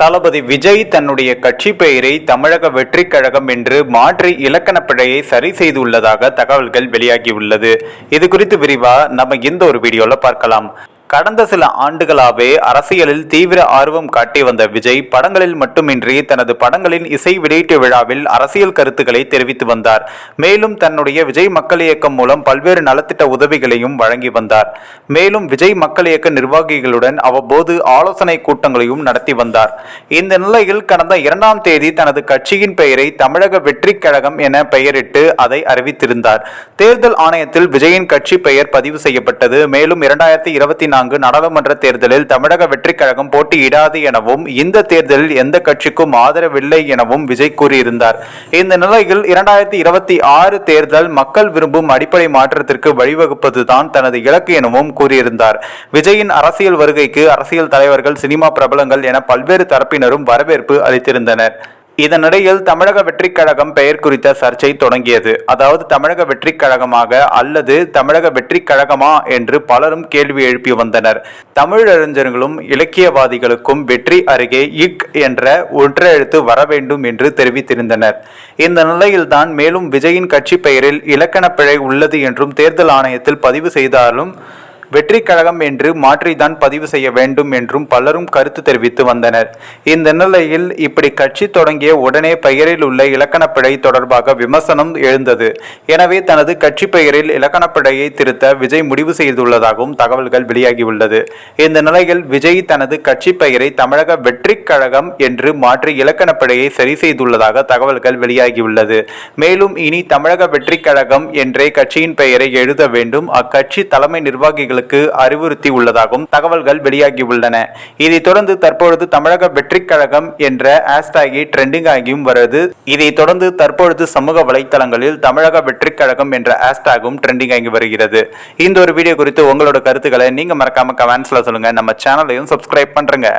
தளபதி விஜய் தன்னுடைய கட்சி பெயரை தமிழக வெற்றி கழகம் என்று மாற்றி இலக்கண பிழையை சரி செய்துள்ளதாக தகவல்கள் வெளியாகியுள்ளது. இது குறித்து விரிவா நம்ம இந்த ஒரு வீடியோல பார்க்கலாம். கடந்த சில ஆண்டுகளாவே அரசியலில் தீவிர ஆர்வம் காட்டி வந்த விஜய் படங்களில் மட்டுமின்றி தனது படங்களின் இசை வெளியீட்டு விழாவில் அரசியல் கருத்துக்களை தெரிவித்து வந்தார். மேலும் தன்னுடைய விஜய் மக்கள் இயக்கம் மூலம் பல்வேறு நலத்திட்ட உதவிகளையும் வழங்கி வந்தார். மேலும் விஜய் மக்கள் இயக்க நிர்வாகிகளுடன் அவ்வப்போது ஆலோசனை கூட்டங்களையும் நடத்தி வந்தார். இந்த நிலையில் கடந்த இரண்டாம் தேதி தனது கட்சியின் பெயரை தமிழக வெற்றிக் கழகம் என பெயரிட்டு அதை அறிவித்திருந்தார். தேர்தல் ஆணையத்தில் விஜயின் கட்சி பெயர் பதிவு செய்யப்பட்டது. மேலும் இரண்டாயிரத்தி இருபத்தி நான்கு நாடாளுமன்ற தேர்தலில் தமிழக வெற்றிக் கழகம் போட்டியிடாது எனவும் இந்த தேர்தலில் எந்த கட்சிக்கும் ஆதரவில்லை எனவும் விஜய் கூறியிருந்தார். இந்த நிலையில் இரண்டாயிரத்தி இருபத்தி ஆறு தேர்தல் மக்கள் விரும்பும் அடிப்படை மாற்றத்திற்கு வழிவகுப்பதுதான் தனது இலக்கு எனவும் கூறியிருந்தார். விஜயின் அரசியல் வருகைக்கு அரசியல் தலைவர்கள் சினிமா பிரபலங்கள் என பல்வேறு தரப்பினரும் வரவேற்பு அளித்திருந்தனர். இதனிடையில் தமிழக வெற்றிக் கழகம் பெயர் குறித்த சர்ச்சை தொடங்கியது. அதாவது தமிழக வெற்றிக் கழகமாக அல்லது தமிழக வெற்றிக் கழகமா என்று பலரும் கேள்வி எழுப்பி வந்தனர். தமிழறிஞர்களும் இலக்கியவாதிகளுக்கும் வெற்றி அருகே இக் என்ற ஒற்றெழுத்து வர வேண்டும் என்று தெரிவித்திருந்தனர். இந்த நிலையில்தான் மேலும் விஜயின் கட்சி பெயரில் இலக்கண பிழை உள்ளது என்றும் தேர்தல் ஆணையத்தில் பதிவு செய்தாலும் வெற்றி கழகம் என்று மாற்றிதான் பதிவு செய்ய வேண்டும் என்றும் பலரும் கருத்து தெரிவித்து வந்தனர். இந்த நிலையில் இப்படி கட்சி தொடங்கிய உடனே பெயரில் உள்ள இலக்கணப்பிழை தொடர்பாக விமர்சனம் எழுந்தது. எனவே தனது கட்சி பெயரில் இலக்கணப்பிழையை திருத்த விஜய் முடிவு செய்துள்ளதாகவும் தகவல்கள் வெளியாகியுள்ளது. இந்த நிலையில் விஜய் தனது கட்சி பெயரை தமிழக வெற்றி கழகம் என்று மாற்றி இலக்கணப்பிழையை சரி செய்துள்ளதாக தகவல்கள் வெளியாகியுள்ளது. மேலும் இனி தமிழக வெற்றி கழகம் என்றே கட்சியின் பெயரை எழுத வேண்டும். அக்கட்சி தலைமை நிர்வாகிகள் நிர்வாகிகளுக்கு அறிவுறுத்தி உள்ளதாகவும் தகவல்கள் வெளியாகியுள்ளன இதைத் தொடர்ந்து தற்பொழுது தமிழக வெற்றிக் கழகம் என்ற ஹேஷ்டாகி ட்ரெண்டிங் ஆகியும் வருது. இதைத் தொடர்ந்து தற்பொழுது சமூக வலைத்தளங்களில் தமிழக வெற்றிக் கழகம் என்ற ஹேஷ்டாகும் ட்ரெண்டிங் ஆகி வருகிறது. இந்த ஒரு வீடியோ குறித்து உங்களோட கருத்துக்களை நீங்க மறக்காம கமெண்ட்ஸ்ல சொல்லுங்க. நம்ம சேனலையும் சப்ஸ்கிரைப் பண்றேங்க.